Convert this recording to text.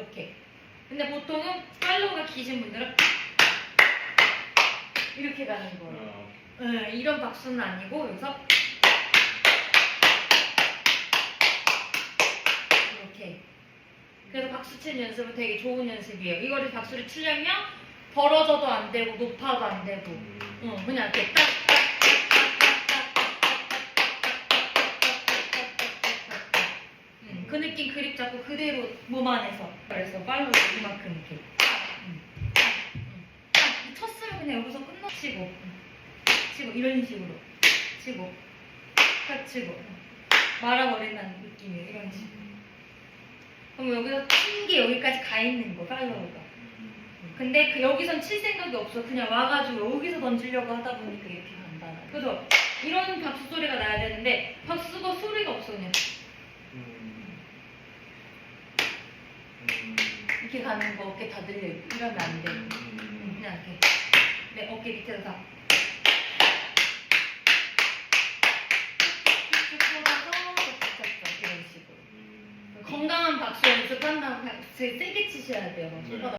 이렇게. 근데 보통은 팔로우가 기신 분들은 이렇게 가는 거예요. 네, 이런 박수는 아니고 여기서 이렇게. 그래서 박수 치는 연습은 되게 좋은 연습이에요. 이거를 박수를 치려면 벌어져도 안 되고 높아도 안 되고, 응, 그냥 이렇게 딱. 딱 그 느낌 그립 잡고 그대로 몸 안에서. 그래서 팔로 이만큼 이렇게. 음. 음. 딱 쳤으면 그냥 여기서 끝나 치고. 음. 치고 이런 식으로. 치고. 딱 치고. 말아버린다는 느낌이에요. 이런 식으로 그럼 여기서 친 게 여기까지 가 있는 거 팔로우가. 근데 그 여기선 칠 생각이 없어. 그냥 와가지고 여기서 던지려고 하다 보니까 이렇게 간다. 그죠? 이런 박수 소리가 나야 되는데 박수가 소리가 없어 그냥 음. 음. 이렇게 가는 거 어깨 다 들려 있고 이러면 안 돼. 음. 그냥 이렇게 내 어깨 밑에서 다 이런 식으로 음. 건강한 박수 연습한다고 되게 세게 치셔야 돼요. 네. 손바닥